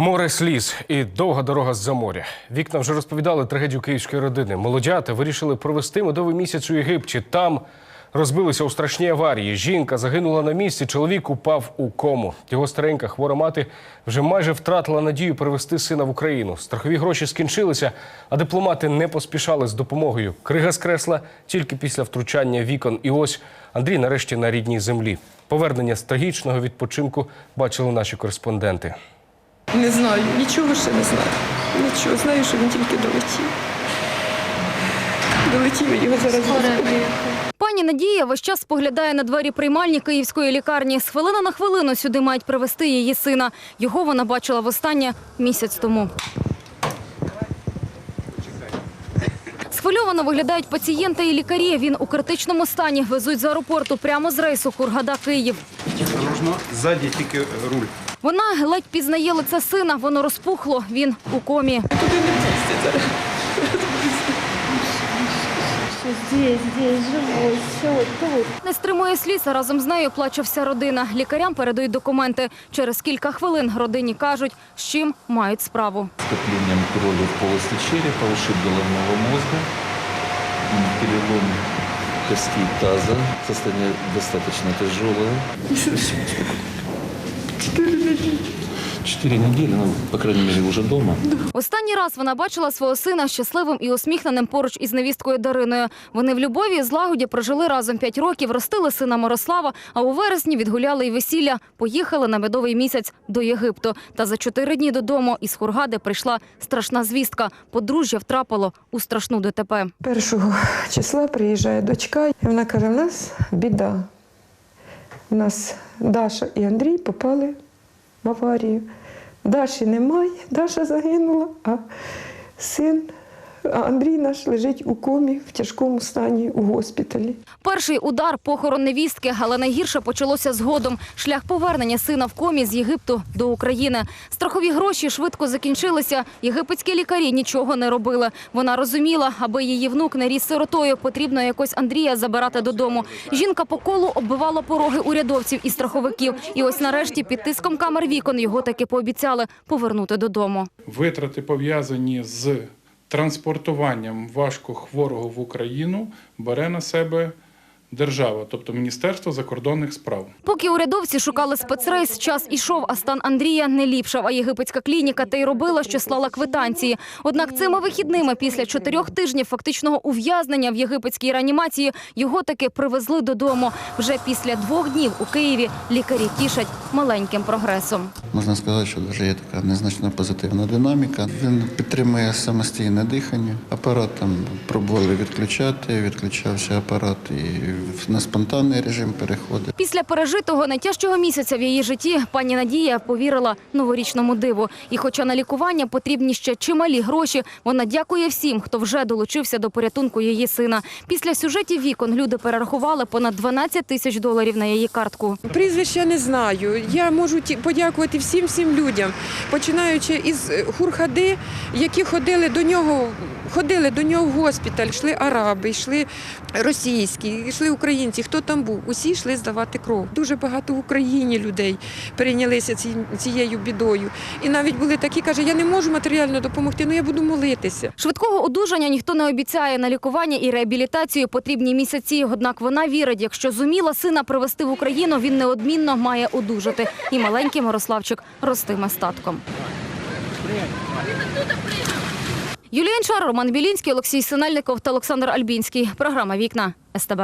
Море сліз і довга дорога з-за моря. Вікна вже розповідали трагедію київської родини. Молодята вирішили провести медовий місяць у Єгипті. Там розбилися у страшній аварії. Жінка загинула на місці. Чоловік упав у кому. Його старенька хвора мати вже майже втратила надію привезти сина в Україну. Страхові гроші скінчилися, а дипломати не поспішали з допомогою. Крига скресла тільки після втручання вікон. І ось Андрій нарешті на рідній землі. Повернення з трагічного відпочинку бачили наші кореспонденти. Не знаю, нічого ще не знаю. Нічого, знаю, що він тільки долетів. Долетів і його зараз. Пані Надія весь час споглядає на двері приймальні київської лікарні. З хвилини на хвилину сюди мають привезти її сина. Його вона бачила востаннє місяць тому. Схвильовано виглядають пацієнти і лікарі. Він у критичному стані. Везуть з аеропорту прямо з рейсу Кургада-Київ. Осторожно, ззаді тільки руль. Вона ледь пізнає лице сина. Воно розпухло. Він у комі. Туди не пустять зараз. Здесь, здесь, живой, все, тут. Не стримує сліз, а разом з нею плаче вся родина. Лікарям передають документи. Через кілька хвилин родині кажуть, з чим мають справу. скоплением крови в полости черепа, ушиб головного мозга, перелом костей таза, состояние достаточно тяжелое. Четыре недели, ну, по крайней мере, уже дома. Останній раз вона бачила свого сина щасливим і усміхненим поруч із невісткою Дариною. Вони в любові і злагоді прожили разом п'ять років, ростили сина Мирослава, а у вересні відгуляли й весілля. Поїхали на медовий місяць до Єгипту. Та за чотири дні додому із Хургади прийшла страшна звістка. Подружжя втрапило у страшну ДТП. Першого числа приїжджає дочка, і вона каже: в нас біда. У нас Даша і Андрій попали в аварію. Даші немає, Даша загинула, а син а Андрій наш лежить у комі в тяжкому стані у госпіталі. Перший удар похорон невістки, але найгірше почалося згодом. Шлях повернення сина в комі з Єгипту до України. Страхові гроші швидко закінчилися. Єгипетські лікарі нічого не робили. Вона розуміла, аби її внук не ріс сиротою, потрібно якось Андрія забирати додому. Жінка по колу оббивала пороги урядовців і страховиків. І ось нарешті під тиском камер вікон його таки пообіцяли повернути додому. Витрати пов'язані з транспортуванням важкохворого в Україну бере на себе держава, тобто Міністерство закордонних справ. Поки урядовці шукали спецрейс, час ішов, а стан Андрія не ліпшав. А єгипетська клініка та й робила, що слала квитанції. Однак цими вихідними, після чотирьох тижнів фактичного ув'язнення в єгипетській реанімації, його таки привезли додому. Вже після двох днів у Києві лікарі тішать маленьким прогресом. Можна сказати, що вже є така незначна позитивна динаміка. Він підтримує самостійне дихання. Апарат там пробували відключати, відключався апарат і на спонтанний режим переходить. Після пережитого найтяжчого місяця в її житті пані Надія повірила новорічному диву. І хоча на лікування потрібні ще чималі гроші, вона дякує всім, хто вже долучився до порятунку її сина. Після сюжетів вікон люди перерахували понад 12 тисяч доларів на її картку. Прізвища не знаю. Я можу ті- подякувати всім всім людям, починаючи із е, Хурхади, які ходили до нього. Ходили до нього в госпіталь, йшли араби, йшли російські, йшли українці. Хто там був? Усі йшли здавати кров. Дуже багато в Україні людей перейнялися цією бідою. І навіть були такі, каже, я не можу матеріально допомогти, але я буду молитися. Швидкого одужання ніхто не обіцяє. На лікування і реабілітацію потрібні місяці. Однак вона вірить, якщо зуміла сина привезти в Україну, він неодмінно має одужати. І маленький Мирославчик ростиме статком. Юлія Інчар, Роман Білінський, Олексій Синельников та Олександр Альбінський. Програма Вікна СТБ.